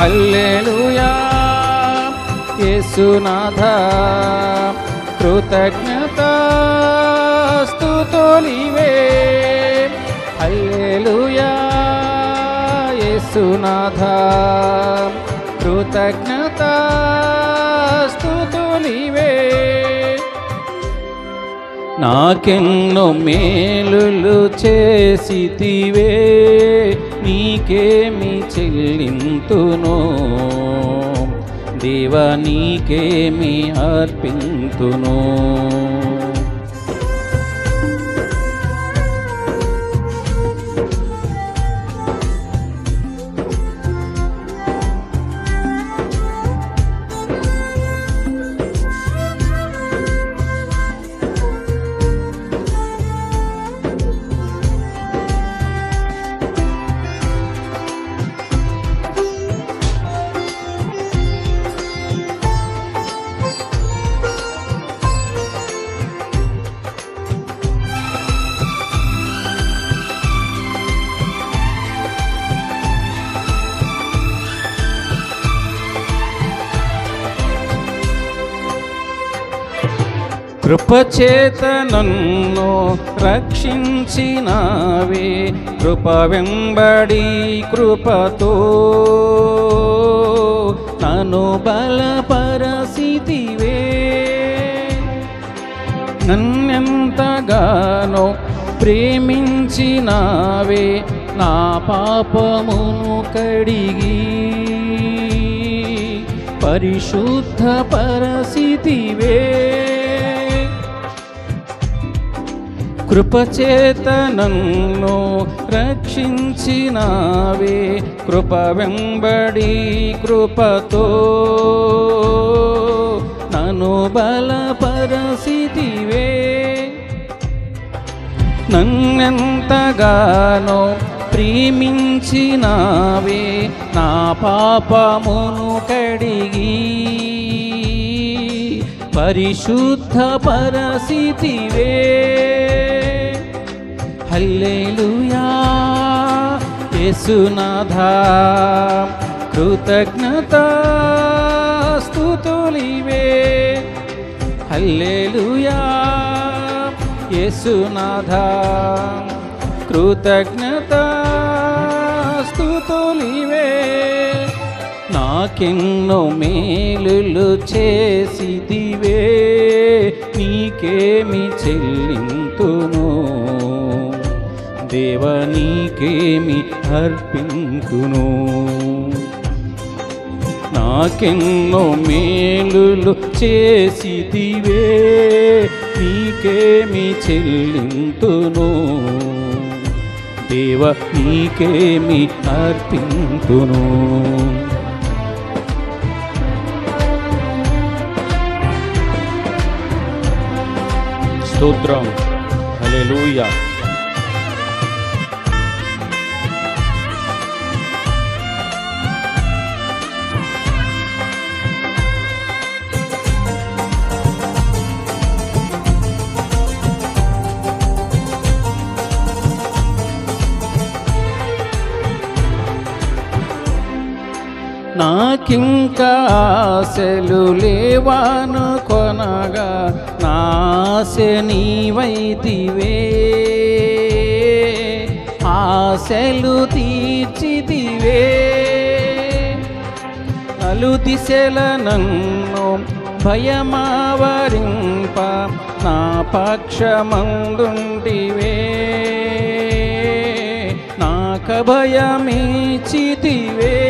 హల్లెలూయా. యేసునాథ కృతజ్ఞత స్తుతోలివే హల్లెలూయా. యేసునాథ కృతజ్ఞత స్తుతోలివే నాకెన్నో మేలులు చేసితివే. నీకేమి చెల్లింతును? దేవా నీకేమి అర్పింతును? కృపచేత నన్ను రక్షించినావే కృప వెంబడి కృపతో. నన్ను బలపరసితివే. నన్నెంతగానో ప్రేమించినావే నా పాపమును కడిగి. పరిశుద్ధ పరసితివే కృపచేత నన్ను రక్షించినావే కృప వెంబడి కృపతో. నన్ను బలపరసితివే నన్నెంతగానో ప్రేమించినావే నా పాపమును కడిగి. పరిశుద్ధ పరసితివే హల్లేలుయా. యేసునాథ కృతజ్ఞత స్తుతులివే హల్లేలుయా. యేసునాథ కృతజ్ఞత స్తుతులివే నాకెన్నో మేలులు చేసిదివే నీకేమి చెల్లింతును దేవ నీకేమి అర్పింతును నాకెన్నో మేలులు చేసిదివే నీకేమి చెల్లింతును? దేవ నీకేమి అర్పింతును స్తోత్రం. హల్లెలూయా. నాకింకా ఆశలు లేవాను కొనగా నాశ నీవైతివే. ఆశలు తీర్చితివే. అలు దిశల నన్ను భయమావరింప నా పక్షమందుంటివే నాక భయమీచితివే.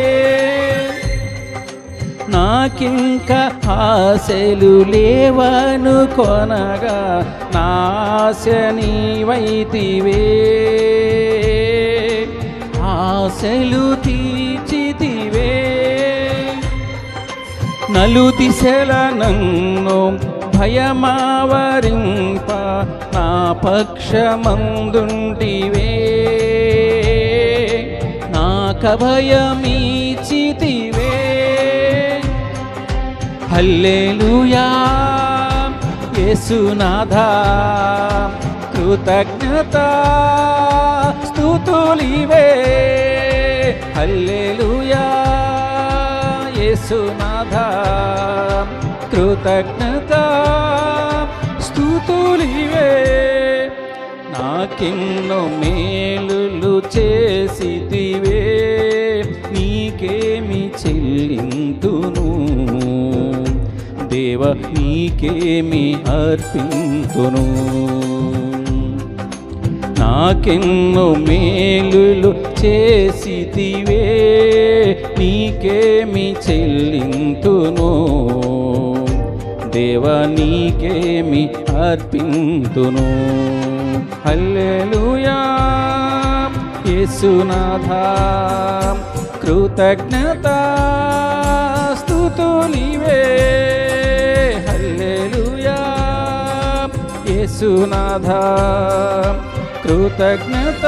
నాకింక ఆశలు లేవను కొనగా నాశ నీవైతివే. ఆశలు తీర్చితివే. నలు దిశల నన్ను భయమావరింప నా పక్షమందుంటివే. నాకభయమీచితివే హల్లేలుయా. యేసునాథ కృతజ్ఞత స్తుతులివే హల్లేలుయా. యేసునాథ కృతజ్ఞత స్తుతులివే నాకెన్నో మేలులు చేసితివే. దేవ నీకేమి అర్పింతును? నాకెన్నో మేలులు చేసితివే నీకేమి చెల్లింతును? దేవ నీకేమి అర్పింతును? హల్లెలూయా యేసునాథా కృతజ్ఞత స్తుతులివే యేసునాథా కృతజ్ఞత